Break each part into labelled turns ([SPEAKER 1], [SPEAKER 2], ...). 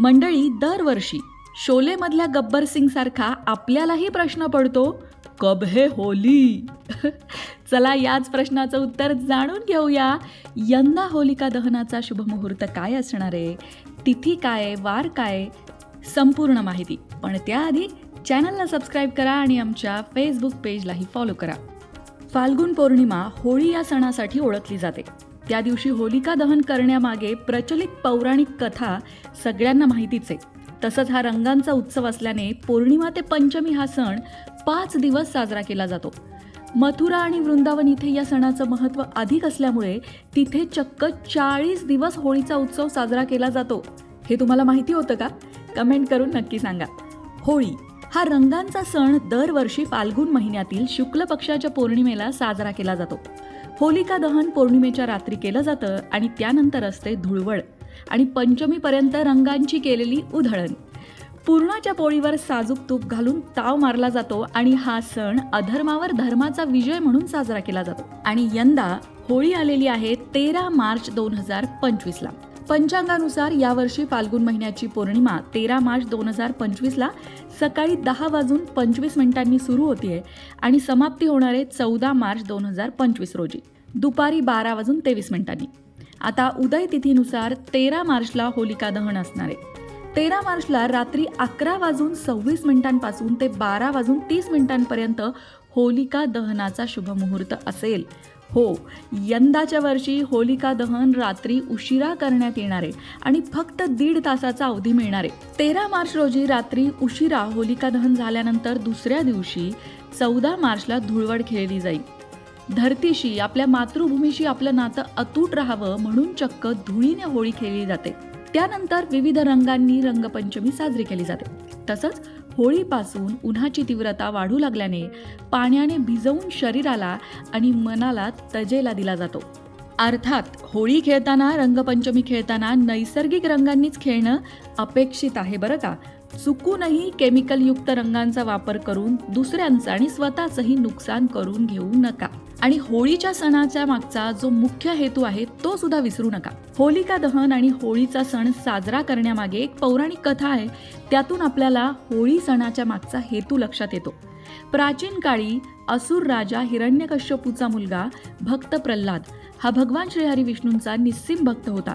[SPEAKER 1] मंडळी दरवर्षी शोलेमधल्या गब्बर सिंग सारखा आपल्यालाही प्रश्न पडतो कब हे होली? चला याच प्रश्नाचं उत्तर जाणून घेऊया. यंदा होलिका दहनाचा शुभमुहूर्त काय असणार आहे? तिथी काय वार काय संपूर्ण माहिती. पण त्याआधी चॅनलला सबस्क्राईब करा आणि आमच्या फेसबुक पेजलाही फॉलो करा. फाल्गुन पौर्णिमा होळी या सणासाठी ओळखली जाते. त्या दिवशी होलिका दहन करण्यामागे प्रचलित पौराणिक कथा सगळ्यांना माहितीच. आहे तसंच हा रंगांचा उत्सव असल्याने पौर्णिमा ते पंचमी हा सण पाच दिवस साजरा केला जातो. मथुरा आणि वृंदावन इथे या सणाचं महत्त्व अधिक असल्यामुळे तिथे चक्क चाळीस दिवस होळीचा उत्सव साजरा केला जातो. हे तुम्हाला माहिती होतं का? कमेंट करून नक्की सांगा. होळी हा रंगांचा सण दरवर्षी फाल्गुन महिन्यातील शुक्ल पक्षाच्या पौर्णिमेला साजरा केला जातो. होलिका दहन पौर्णिमेच्या रात्री केलं जातं आणि त्यानंतर असते धुळवड आणि पंचमीपर्यंत रंगांची केलेली उधळण. पूर्णाच्या पोळीवर साजूक तूप घालून ताव मारला जातो आणि हा सण अधर्मावर धर्माचा विजय म्हणून साजरा केला जातो. आणि यंदा होळी आलेली आहे तेरा मार्च दोन हजार पंचवीसला. पंचांगानुसार यावर्षी फाल्गुन महिन्याची पौर्णिमा तेरा मार्च दोन हजार पंचवीसला सकाळी दहा वाजून पंचवीस मिनिटांनी सुरू होतीये आणि समाप्ती होणार आहे चौदा मार्च दोन हजार पंचवीस रोजी. दुपारी बारा वाजून तेवीस मिनिटांनी. आता उदय तिथीनुसार तेरा मार्चला होलिका दहन असणार आहे. तेरा मार्चला रात्री अकरा वाजून सव्वीस मिनिटांपासून ते बारा वाजून तीस मिनिटांपर्यंत होलिका दहनाचा शुभमुहूर्त असेल. हो यंदाच्या वर्षी होलिका दहन रात्री उशिरा करण्यात येणार आहे आणि फक्त दीड तासाचा अवधी मिळणार आहे. तेरा मार्च रोजी रात्री उशिरा होलिका दहन झाल्यानंतर दुसऱ्या दिवशी चौदा मार्चला धुळवड खेळली जाईल. धरतीशी आपल्या मातृभूमीशी आपलं नातं अतूट राहावं म्हणून चक्क धुळीने होळी खेळली जाते. त्यानंतर विविध रंगांनी रंगपंचमी साजरी केली जाते. तसंच होळीपासून उन्हाची तीव्रता वाढू लागल्याने पाण्याने भिजवून शरीराला आणि मनाला तजेला दिला जातो. अर्थात होळी खेळताना रंगपंचमी खेळताना नैसर्गिक रंगांनीच खेळणं अपेक्षित आहे बरं का? चुकूनही केमिकलयुक्त रंगांचा वापर करून दुसऱ्यांचं आणि स्वतःचंही नुकसान करून घेऊ नका. आणि होळीच्या सणाच्या मागचा जो मुख्य हेतू आहे तो सुद्धा विसरू नका. होलिका दहन आणि होळीचा सण साजरा करण्यामागे एक पौराणिक कथा आहे. त्यातून आपल्याला होळी सणाच्या मागचा हेतू लक्षात येतो. प्राचीन काळी असुर राजा हिरण्यकश्यपूचा मुलगा भक्त प्रल्हाद हा भगवान श्रीहरी विष्णूंचा निस्सिम भक्त होता.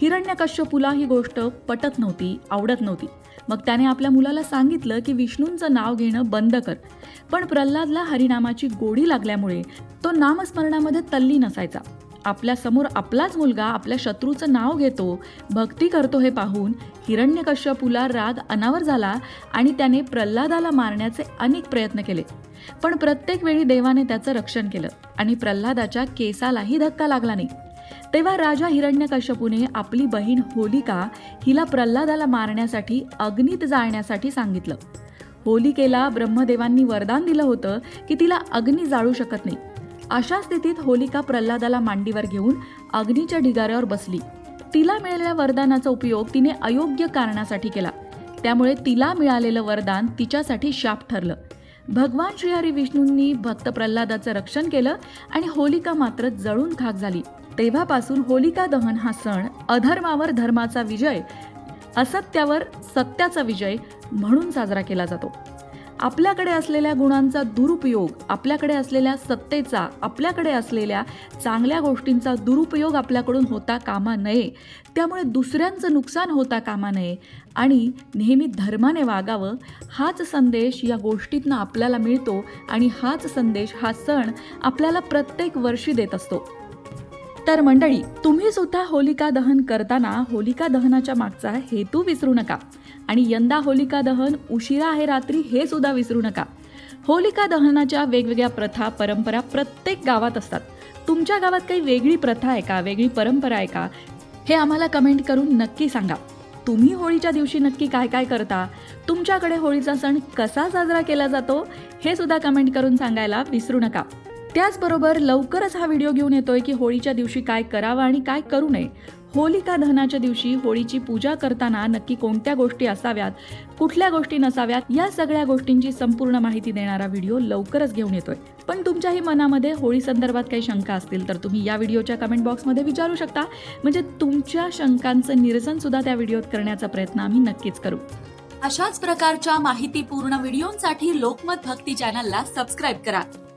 [SPEAKER 1] हिरण्यकश्यपूला ही गोष्ट पटत नव्हती आवडत नव्हती. मग त्याने आपल्या मुलाला सांगितलं की विष्णूंचं नाव घेणं बंद कर. पण प्रल्हादला हरिनामाची गोडी लागल्यामुळे तो नामस्मरणामध्ये तल्लीन असायचा आपल्यासमोर आपलाच मुलगा आपल्या शत्रूचं नाव घेतो भक्ती करतो हे पाहून हिरण्यकश्यपूला राग अनावर झाला आणि त्याने प्रल्हादाला मारण्याचे अनेक प्रयत्न केले. पण प्रत्येक वेळी देवाने त्याचं रक्षण केलं आणि प्रल्हादाच्या केसालाही धक्का लागला नाही. तेव्हा राजा हिरण्यकश्यपूने आपली बहीण होलिका हिला प्रल्हादाला मारण्यासाठी अग्नीत जाळण्यासाठी सांगितलं. होलिकेला ब्रह्मदेवांनी वरदान दिलं होतं की तिला अग्नी जाळू शकत नाही. अशा स्थितीत होलिका प्रल्हादाला मांडीवर घेऊन अग्नीच्या ढिगाऱ्यावर बसली. तिला मिळालेल्या वरदानाचा उपयोग तिने अयोग्य कारणासाठी केला. त्यामुळे तिला मिळालेलं वरदान तिच्यासाठी शाप ठरलं. भगवान श्रीहरी विष्णूंनी भक्त प्रल्हादाचं रक्षण केलं आणि होलिका मात्र जळून खाक झाली. तेव्हापासून होलिका दहन हा सण अधर्मावर धर्माचा विजय असत्यावर सत्याचा विजय म्हणून साजरा केला जातो. आपल्याकडे असलेल्या गुणांचा दुरुपयोग आपल्याकडे असलेल्या सत्तेचा आपल्याकडे असलेल्या चांगल्या गोष्टींचा दुरुपयोग आपल्याकडून होता कामा नये. त्यामुळे दुसऱ्यांचं नुकसान होता कामा नये. आणि नेहमी धर्माने वागावं हाच संदेश या गोष्टीतनं आपल्याला मिळतो. आणि हाच संदेश हा सण आपल्याला प्रत्येक वर्षी देत असतो. तर मंडळी तुम्ही सुद्धा होलिका दहन करताना होलिका दहनाच्या मागचा हेतू विसरू नका. आणि यंदा होलिका दहन उशिरा आहे रात्री हे सुद्धा विसरू नका. होलिका दहनाच्या वेगवेगळ्या प्रथा परंपरा प्रत्येक गावात असतात. तुमच्या गावात काही वेगळी प्रथा आहे का? वेगळी परंपरा आहे का? हे आम्हाला कमेंट करून नक्की सांगा. तुम्ही होळीच्या दिवशी नक्की काय काय करता? तुमच्याकडे होळीचा सण कसा साजरा केला जातो? हे सुद्धा कमेंट करून सांगायला विसरू नका. त्याचबरोबर लवकरच हा व्हिडिओ घेऊन येतोय की होळीच्या दिवशी काय करावं आणि काय करू नये. होलिका दहनाच्या दिवशी होळीची पूजा करताना नक्की कोणत्या गोष्टी असाव्यात कुठल्या गोष्टी नसाव्यात या सगळ्या गोष्टींची संपूर्ण माहिती देणारा व्हिडिओ लवकरच घेऊन येतोय. पण तुमच्याही मनामध्ये होळी संदर्भात काही शंका असतील तर तुम्ही या व्हिडिओच्या कमेंट बॉक्समध्ये विचारू शकता. म्हणजे तुमच्या शंकांचं निरसन सुद्धा त्या व्हिडिओत करण्याचा प्रयत्न आम्ही नक्कीच करू.
[SPEAKER 2] अशाच प्रकारच्या माहितीपूर्ण व्हिडिओंसाठी लोकमत भक्ती चॅनलला सबस्क्राईब करा.